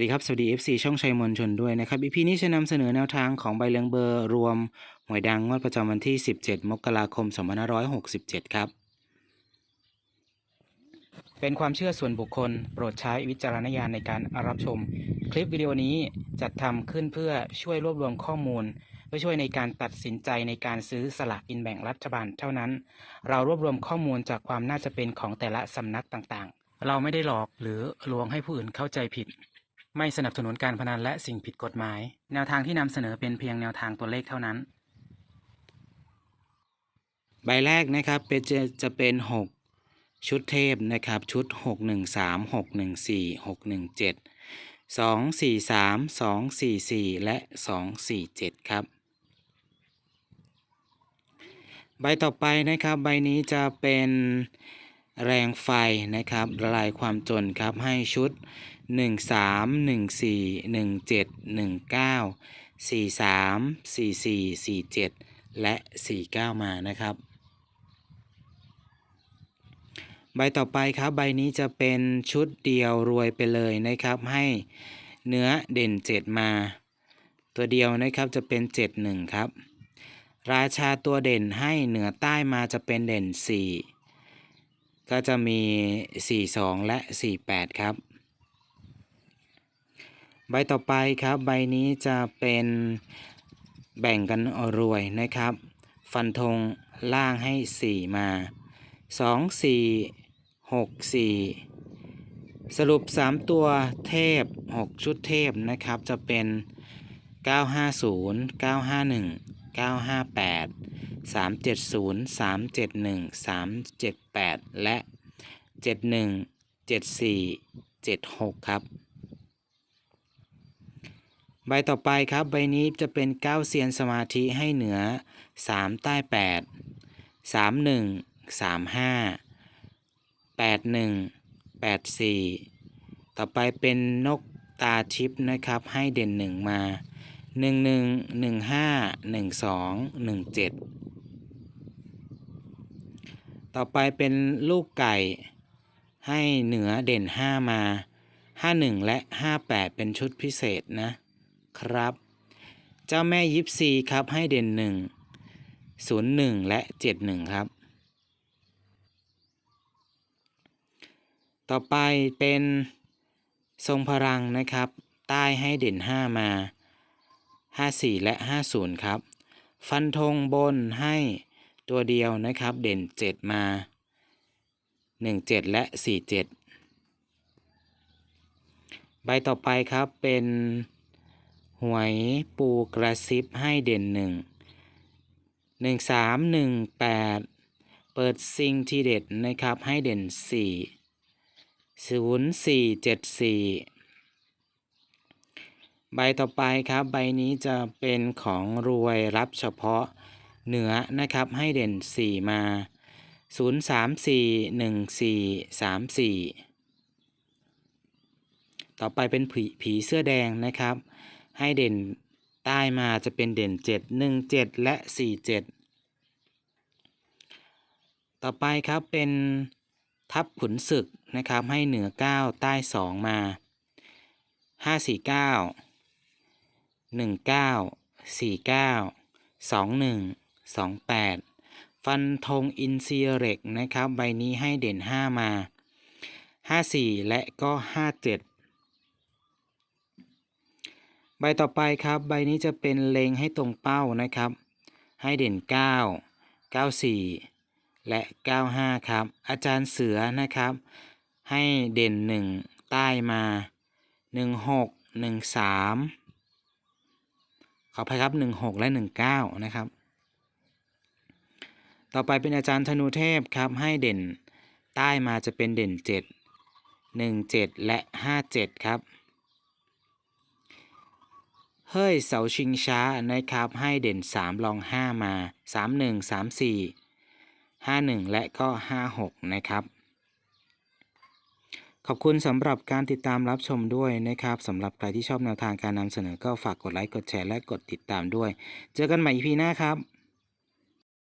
วัสดีครับ สวัสดี FC ช่องชัยมวลชนด้วยนะครับ EP นี้จะนำเสนอแนวทางของใบเลืองเบอร์รวมหวยดังงวดประจำวันที่ 17 มกราคม 2567 ครับ เป็นความเชื่อส่วนบุคคล โปรดใช้วิจารณญาณในการรับชม คลิปวิดีโอนี้จัดทำขึ้นเพื่อช่วยรวบรวมข้อมูล เพื่อช่วยในการตัดสินใจในการซื้อสลากกินแบ่งรัฐบาลเท่านั้น เรารวบรวมข้อมูลจากความน่าจะเป็นของแต่ละสำนักต่างๆ เราไม่ได้หลอกหรือลวงให้ผู้อื่นเข้าใจผิด ไม่สนับสนุนการพนันและสิ่งผิดกฎหมาย แนวทางที่นำเสนอเป็นเพียงแนวทางตัวเลขเท่านั้น ใบแรกนะครับเป็นจะจะเป็น 6 ชุดเทพนะครับ ชุด 6 1 3 6 1 4 6 1 7 2 4 3 2 4 4 และ 2 4 7 ครับ ใบต่อไปนะครับ ใบนี้จะเป็น แรงไฟนะครับละลายความจนครับให้ชุด 1 3 1 4 1 7 1 9 4 3 4 4 4 7 และ 49 มานะครับ ใบต่อไปครับใบนี้จะเป็นชุดเดียวรวยไปเลยนะครับ ให้เนื้อเด่น 7 มา ตัวเดียวนะครับจะเป็น 7 1 ครับ ราชาตัวเด่นให้เหนือใต้มาจะเป็นเด่น 4 ก็จะมี 4 2 และ 4 8 ครับ ใบต่อไปครับ ใบนี้จะเป็นแบ่งกันรวยนะครับ ฟันธงล่างให้ 4 มา 2 4 6 4 สรุป 3 ตัวเทพ 6 ชุดเทพนะครับ จะเป็น 950 951 958 370 371 378 และ 71 74 76 ครับ ใบต่อไปครับ ใบนี้จะเป็น 9 เซียนสมาธิให้เหนือ 3 ใต้ 8 31 35 81 84 ต่อไปเป็นนกตาชิปนะครับ ให้เด่น 1 มา หนึ่งหนึ่งหนึ่งห้าหนึ่งสองหนึ่งเจ็ดต่อไปเป็นลูกไก่ ให้เหนือเด่นห้ามาห้าหนึ่งและห้าแปดเป็นชุดพิเศษนะครับ เจ้าแม่ยิปซีครับให้เด่นหนึ่งศูนย์หนึ่งและเจ็ดหนึ่งครับ ต่อไปเป็นทรงพลังนะครับ ใต้ให้เด่นห้ามา 54 และ 50 ครับ ฟันธงบนให้ตัวเดียวนะครับ เด่น 7 มา 17 และ 47 ใบต่อไปครับเป็นหวยปูกระซิบให้เด่น 1 1 3 1 8 เปิดซิงที่เด็ดนะครับให้เด่น 4 0 4 7 4 ใบต่อไปครับ ใบนี้จะเป็นของรวยรับเฉพาะเหนือนะครับ ให้เด่น 4 มา 0 3 4 1 4 3 4 ต่อไปเป็นผีผีเสื้อแดงนะครับ ให้เด่นใต้มาจะเป็นเด่น 7 1 7 และ 4 7 ต่อไปครับเป็นทับขุนศึกนะครับ ให้เหนือ 9 ใต้ 2 มา หนึ่งเก้าสี่เก้าสองหนึ่งสองแปดฟันธงอินซีเร็กนะครับ ใบนี้ให้เด่นห้ามาห้าสี่และก็ห้าเจ็ดใบต่อไปครับ ใบนี้จะเป็นเลงให้ตรงเป้านะครับ ให้เด่นเก้าเก้าสี่และเก้าห้าครับ อาจารย์เสือนะครับ ให้เด่นหนึ่งใต้มาหนึ่งหกหนึ่งสาม ขออภัยครับ16และ19นะครับ ต่อไปเป็นอาจารย์ธนูเทพครับให้เด่นใต้มาจะเป็นเด่น7 17และ57ครับเฮ้ยเสาชิงช้านะครับให้เด่น 3 ลอง 5 มา 31 34 51 และก็ 56 นะครับ ขอบคุณสำหรับการติดตามรับชมด้วยนะครับสำหรับใครที่ชอบแนวทางการนำเสนอก็ฝากกดไลค์กดแชร์และกดติดตามด้วย เจอกันใหม่ EP หน้าครับ